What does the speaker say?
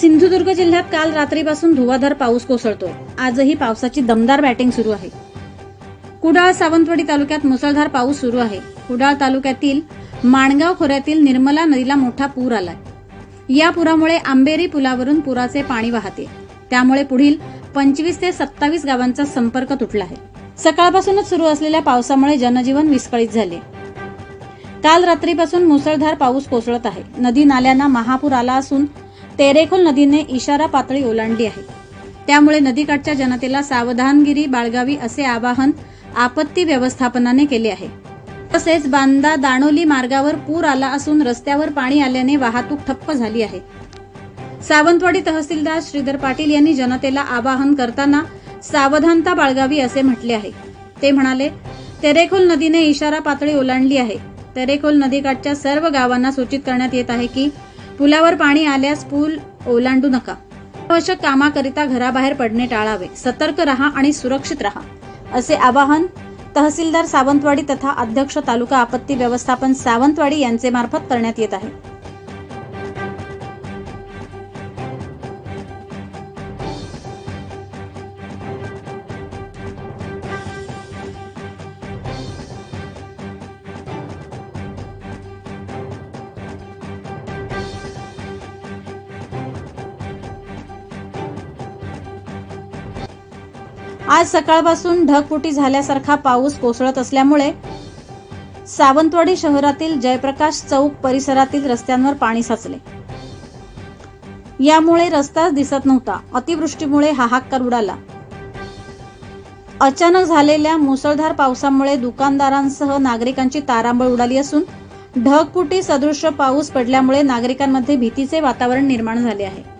सिंधुदुर्ग जिल्ह्यात काल रात्रीपासून धुवाधार पाऊस कोसळतो. आजही पावसाची दमदार बॅटिंग सुरू आहे. कुडाळ सावंतवाडी तालुक्यात मुसळधार पाऊस सुरू आहे. कुडाळ तालुक्यातील माणगाव खोऱ्यातील निर्मला नदीला मोठा पूर आलाय. या पुरामुळे आंबेरी पुलावरून पुराचे पाणी वाहते. त्यामुळे पुढील पंचवीस ते सत्तावीस गावांचा संपर्क तुटला आहे. सकाळपासूनच सुरू असलेल्या पावसामुळे जनजीवन विस्कळीत झाले. काल रात्रीपासून मुसळधार पाऊस कोसळत आहे. नदी नाल्यांना महापूर आला असून तेरेखोल नदीने इशारा पातळी ओलांडली आहे. त्यामुळे नदीकाठच्या जनतेला सावधानगिरी बाळगावी असे आवाहन आपत्ती व्यवस्थापनाने केले आहे. तसेच बांदा दाणोली मार्गावर पूर आला असून रस्त्यावर पाणी आल्याने वाहतूक ठप्प झाली आहे. सावंतवाडी तहसीलदार श्रीधर पाटील यांनी जनतेला आवाहन करताना सावधानता बाळगावी असे म्हटले आहे. ते म्हणाले तेरेखोल नदीने इशारा पातळी ओलांडली आहे. तेरेखोल नदीकाठच्या सर्व गावांना सूचित करण्यात येत आहे की पुलावर पाणी आल्यास पूल ओलांडू नका. आवश्यक कामाकरिता घराबाहेर पडणे टाळावे. सतर्क रहा आणि सुरक्षित रहा असे आवाहन तहसीलदार सावंतवाडी तथा अध्यक्ष तालुका आपत्ती व्यवस्थापन सावंतवाडी यांचे मार्फत करण्यात येत आहे. आज सकाळपासून ढगफुटी झाल्यासारखा पाऊस कोसळत असल्यामुळे सावंतवाडी शहरातील जयप्रकाश चौक परिसरातील रस्त्यांवर पाणी साचले. यामुळे रस्ताच दिसत नव्हता. अतिवृष्टीमुळे हाहाकार उडाला. अचानक झालेल्या मुसळधार पावसामुळे दुकानदारांसह नागरिकांची तारांबळ उडाली असून ढगफुटी सदृश पाऊस पडल्यामुळे नागरिकांमध्ये भीतीचे वातावरण निर्माण झाले आहे.